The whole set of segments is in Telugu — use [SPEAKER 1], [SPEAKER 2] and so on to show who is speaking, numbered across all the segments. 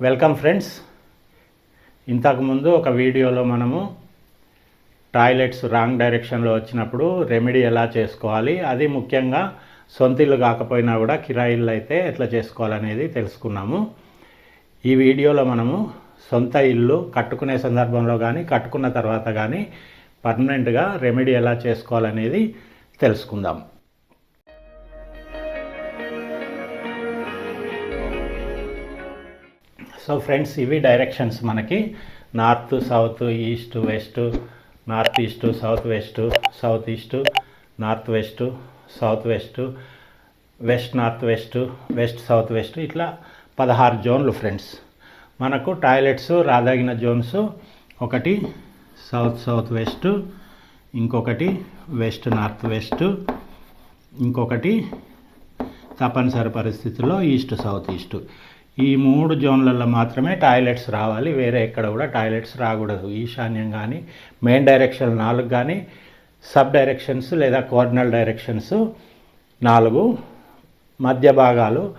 [SPEAKER 1] వెల్కమ్ ఫ్రెండ్స్ ఇంతకుముందు ఒక వీడియోలో మనము టాయిలెట్స్ రాంగ్ డైరెక్షన్లో వచ్చినప్పుడు రెమెడీ ఎలా చేసుకోవాలి అది ముఖ్యంగా సొంత ఇల్లు కాకపోయినా కూడా కిరాయిల్లు అయితే ఎట్లా చేసుకోవాలనేది తెలుసుకున్నాము. ఈ వీడియోలో మనము సొంత ఇల్లు కట్టుకునే సందర్భంలో కానీ కట్టుకున్న తర్వాత కానీ పర్మనెంట్గా రెమెడీ ఎలా చేసుకోవాలనేది తెలుసుకుందాం. సో ఫ్రెండ్స్ ఇవి డైరెక్షన్స్ మనకి. North south east west north east south west south east north west south west west north west west south west ఇట్లా పదహారు జోన్లు ఫ్రెండ్స్ మనకు టాయిలెట్స్ రాదగిన జోన్స్ ఒకటి సౌత్ సౌత్ వెస్ట్ ఇంకొకటి వెస్ట్ నార్త్ వెస్ట్ ఇంకొకటి తప్పనిసరి పరిస్థితుల్లో ఈస్ట్ సౌత్ ఈస్ట్ ఈ మూడు జోన్లలో మాత్రమే టాయిలెట్స్ రావాలి. వేరే ఎక్కడ కూడా టాయిలెట్స్ రాకూడదు. ఈశాన్యం కానీ మెయిన్ డైరెక్షన్ నాలుగు కానీ సబ్ డైరెక్షన్స్ లేదా కోర్డినల్ డైరెక్షన్స్ నాలుగు మధ్య భాగాలు.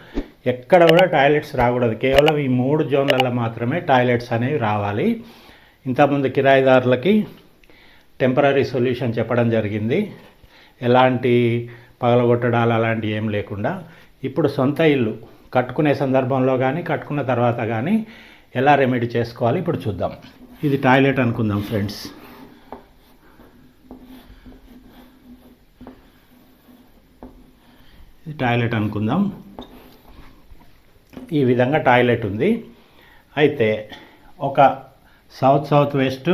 [SPEAKER 1] ఎక్కడ కూడా టాయిలెట్స్ రాకూడదు. కేవలం ఈ మూడు జోన్లలో మాత్రమే టాయిలెట్స్ అనేవి రావాలి. ఇంతకుముందు కిరాయిదారులకి టెంపరీ సొల్యూషన్ చెప్పడం జరిగింది. ఎలాంటి పగలగొట్టడాలు అలాంటివి ఏం లేకుండా. ఇప్పుడు సొంత ఇల్లు. కట్టుకునే సందర్భంలో కానీ కట్టుకున్న తర్వాత కానీ ఎలా రెమెడీ చేసుకోవాలి ఇప్పుడు చూద్దాం. ఇది టాయిలెట్ అనుకుందాం ఫ్రెండ్స్ ఇది టాయిలెట్ అనుకుందాం. ఈ విధంగా టాయిలెట్ ఉంది. అయితే ఒక south south west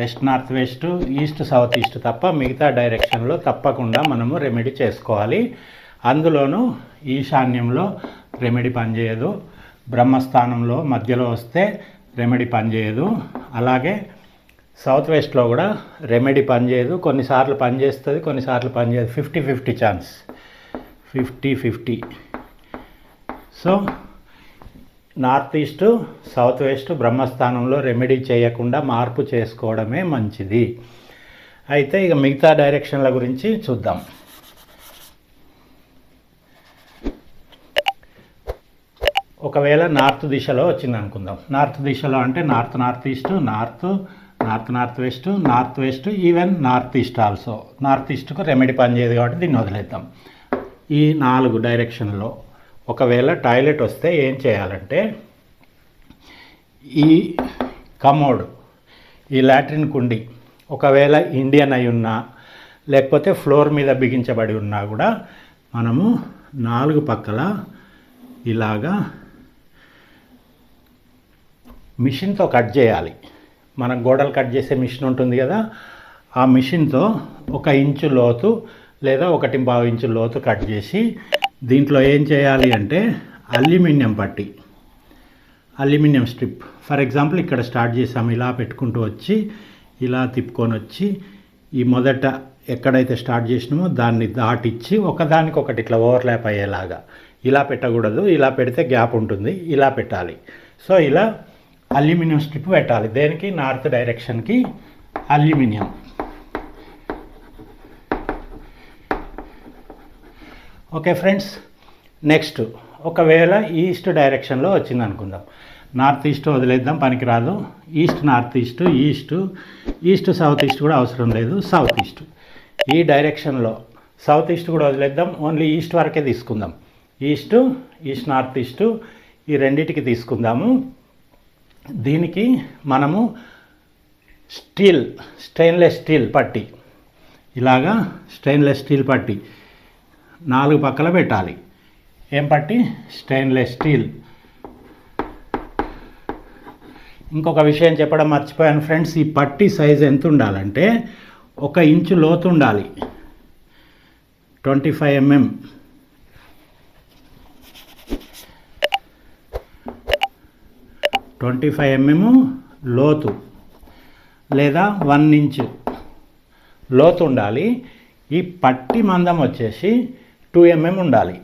[SPEAKER 1] west north west east south east తప్ప మిగతా డైరెక్షన్లో తప్పకుండా మనము రెమెడీ చేసుకోవాలి. అందులోనూ ఈశాన్యంలో రెమెడీ పనిచేయదు. బ్రహ్మస్థానంలో మధ్యలో వస్తే రెమెడీ పనిచేయదు. అలాగే సౌత్ వెస్ట్లో కూడా రెమెడీ పనిచేయదు. కొన్నిసార్లు పనిచేస్తుంది కొన్నిసార్లు పనిచేయదు. Fifty fifty chance. Fifty fifty. So north east south west బ్రహ్మస్థానంలో remedy చేయకుండా మార్పు చేసుకోవడమే మంచిది. అయితే ఇక మిగతా డైరెక్షన్ల గురించి చూద్దాం. ఒకవేళ నార్త్ దిశలో వచ్చింది అనుకుందాం నార్త్ దిశలో అంటే north north east north north north west north west even north east also. North ఈస్ట్కు remedy పనిచేయదు కాబట్టి దీన్ని వదిలేద్దాం. ఈ నాలుగు డైరెక్షన్లో ఒకవేళ టాయిలెట్ వస్తే ఏం చేయాలంటే ఈ కమోడ్ ఈ లాట్రిన్ కుండి ఒకవేళ ఇండియన్ అయి ఉన్నా లేకపోతే ఫ్లోర్ మీద బిగించబడి ఉన్నా కూడా మనము నాలుగు పక్కల ఇలాగా మిషన్తో కట్ చేయాలి. మనం గోడలు కట్ చేసే మిషన్ ఉంటుంది కదా ఆ మిషన్తో ఒక ఇంచు లోతు లేదా ఒకటి పావు ఇంచు లోతు కట్ చేసి దీంట్లో ఏం చేయాలి అంటే అల్యూమినియం పట్టి అల్యూమినియం స్ట్రిప్. ఫర్ ఎగ్జాంపుల్ ఇక్కడ స్టార్ట్ చేసాము ఇలా పెట్టుకుంటూ వచ్చి ఇలా తిప్పుకొని వచ్చి ఈ మొదట ఎక్కడైతే స్టార్ట్ చేసినామో దాన్ని దాటిచ్చి ఒకదానికి ఒకటి ఇట్లా ఓవర్లాప్ అయ్యేలాగా. ఇలా పెట్టకూడదు ఇలా పెడితే గ్యాప్ ఉంటుంది ఇలా పెట్టాలి. సో ఇలా అల్యూమినియం స్ట్రిప్ పెట్టాలి. దేనికి? North డైరెక్షన్కి aluminium. Okay friends next ఒకవేళ ఈస్ట్ డైరెక్షన్లో వచ్చింది అనుకుందాం. నార్త్ ఈస్ట్ వదిలేద్దాం పనికిరాదు. East north east east east south east కూడా అవసరం లేదు సౌత్ ఈస్ట్. ఈ డైరెక్షన్లో సౌత్ ఈస్ట్ కూడా వదిలేద్దాం ఓన్లీ ఈస్ట్ వరకే తీసుకుందాం. ఈస్ట్ ఈస్ట్ నార్త్ ఈస్ట్ ఈ రెండింటికి తీసుకుందాము. దీనికి మనము స్టీల్ స్టెయిన్లెస్ స్టీల్ పట్టి. ఇలాగా స్టెయిన్లెస్ స్టీల్ పట్టి నాలుగు పక్కల పెట్టాలి. ఏం పట్టి? Stainless steel. ఇంకొక విషయం చెప్పడం మర్చిపోయాను ఫ్రెండ్స్ ఈ పట్టి సైజ్ ఎంత ఉండాలంటే ఒక ఇంచు లోతు ఉండాలి. Twenty five MM. Twenty five MM లోతు లేదా వన్ ఇంచ్ లోతు ఉండాలి. ఈ పట్టి మందం వచ్చేసి టూ ఎంఎం ఉండాలి.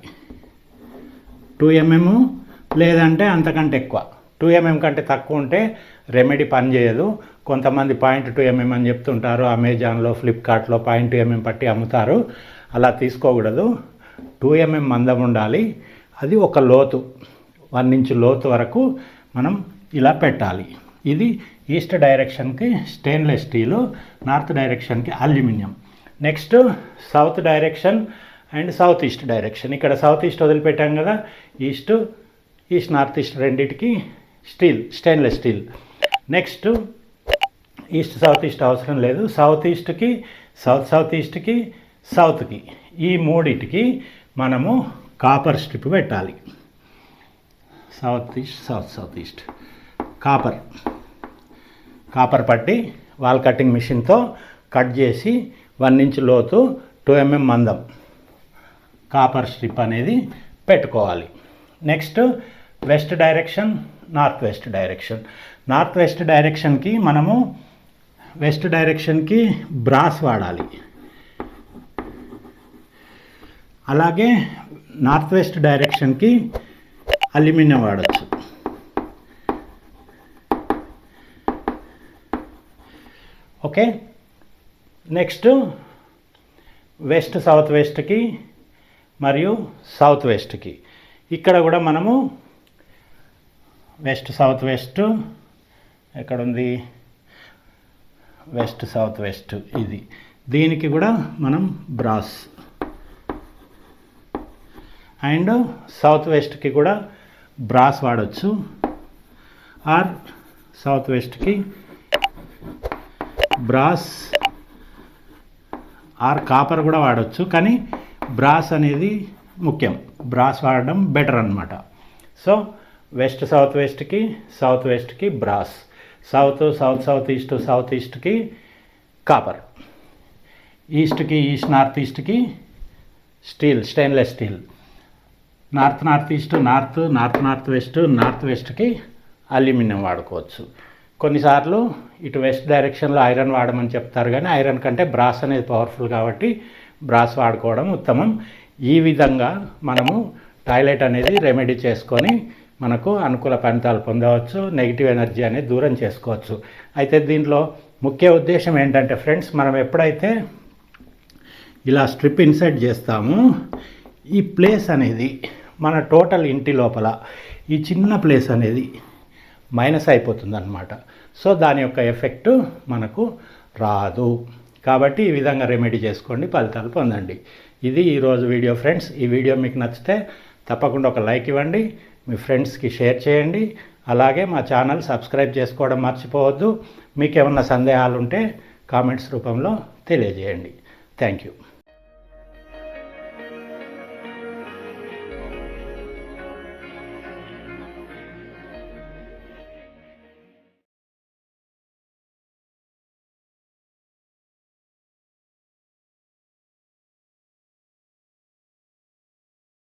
[SPEAKER 1] టూ ఎంఎం లేదంటే అంతకంటే ఎక్కువ. టూ ఎంఎం కంటే తక్కువ ఉంటే రెమెడీ పనిచేయదు కొంతమంది పాయింట్ టూ ఎంఎం అని చెప్తుంటారు. అమెజాన్లో ఫ్లిప్కార్ట్లో పాయింట్ టూ ఎంఎం పట్టి అమ్ముతారు. అలా తీసుకోకూడదు. టూ ఎంఎం మందం ఉండాలి. అది ఒక లోతు. వన్ ఇంచ్ లోతు వరకు మనం ఇలా పెట్టాలి. ఇది east డైరెక్షన్కి stainless steel north direction aluminium. Next south direction and south east direction. ఇక్కడ సౌత్ ఈస్ట్ వదిలిపెట్టాం కదా ఈస్ట్ ఈస్ట్ నార్త్ ఈస్ట్ రెండింటికి steel stainless steel. Next east south east అవసరం లేదు. సౌత్ ఈస్ట్కి సౌత్ సౌత్ ఈస్ట్కి సౌత్కి ఈ మూడిటికి మనము కాపర్ స్ట్రిప్ పెట్టాలి. South east south south east. Copper. Copper పట్టి వాల్ కటింగ్ మిషన్తో కట్ చేసి వన్ ఇంచ్ లోతు టూ ఎంఎం మందం కాపర్ స్ట్రిప్ అనేది పెట్టుకోవాలి. Next west direction north west direction. North west డైరెక్షన్కి మనము వెస్ట్ డైరెక్షన్కి బ్రాస్ వాడాలి. అలాగే నార్త్ వెస్ట్ డైరెక్షన్కి అల్యూమినియం వాడచ్చు. ఓకే? నెక్స్ట్ వెస్ట్ సౌత్ వెస్ట్కి మరియు సౌత్ వెస్ట్కి ఇక్కడ కూడా మనము వెస్ట్ సౌత్ వెస్ట్ ఎక్కడ ఉంది వెస్ట్ సౌత్ వెస్ట్ ఇది. దీనికి కూడా మనం బ్రాస్ అండ్ సౌత్ వెస్ట్కి కూడా బ్రాస్ వాడచ్చు. ఆర్ సౌత్ వెస్ట్కి బ్రాస్ ఆర్ కాపర్ కూడా వాడచ్చు కానీ బ్రాస్ అనేది ముఖ్యం. బ్రాస్ వాడడం బెటర్ అనమాట సో వెస్ట్ సౌత్ వెస్ట్కి south వెస్ట్కి brass. South south south east south ఈస్ట్కి copper. ఈస్ట్కి east north ఈస్ట్కి steel stainless steel. North north east north north north west north వెస్ట్కి aluminium వాడుకోవచ్చు. కొన్నిసార్లు ఇటు వెస్ట్ డైరెక్షన్లో ఐరన్ వాడమని చెప్తారు కానీ ఐరన్ కంటే బ్రాస్ అనేది పవర్ఫుల్ కాబట్టి బ్రాస్ వాడుకోవడం ఉత్తమం. ఈ విధంగా మనము టాయిలెట్ అనేది రెమెడీ చేసుకొని మనకు అనుకూల ఫలితాలు పొందవచ్చు నెగిటివ్ ఎనర్జీ అనేది దూరం చేసుకోవచ్చు. అయితే దీంట్లో ముఖ్య ఉద్దేశం ఏంటంటే ఫ్రెండ్స్ మనం ఎప్పుడైతే ఇలా స్ట్రిప్ ఇన్సర్ట్ చేస్తామో ఈ ప్లేస్ అనేది మన టోటల్ ఇంటి లోపల ఈ చిన్న ప్లేస్ అనేది మైనస్ అయిపోతుందన్నమాట. సో దాని యొక్క ఎఫెక్ట్ మనకు రాదు. కాబట్టి ఈ విధంగా రెమెడీ చేసుకోండి ఫలితాలు పొందండి. ఇది ఈరోజు వీడియో ఫ్రెండ్స్. ఈ వీడియో మీకు నచ్చితే తప్పకుండా ఒక లైక్ ఇవ్వండి మీ ఫ్రెండ్స్కి షేర్ చేయండి. అలాగే మా ఛానల్ సబ్స్క్రైబ్ చేసుకోవడం మర్చిపోవద్దు. మీకు ఏమన్నా సందేహాలు ఉంటే కామెంట్స్ రూపంలో తెలియజేయండి. Thank you.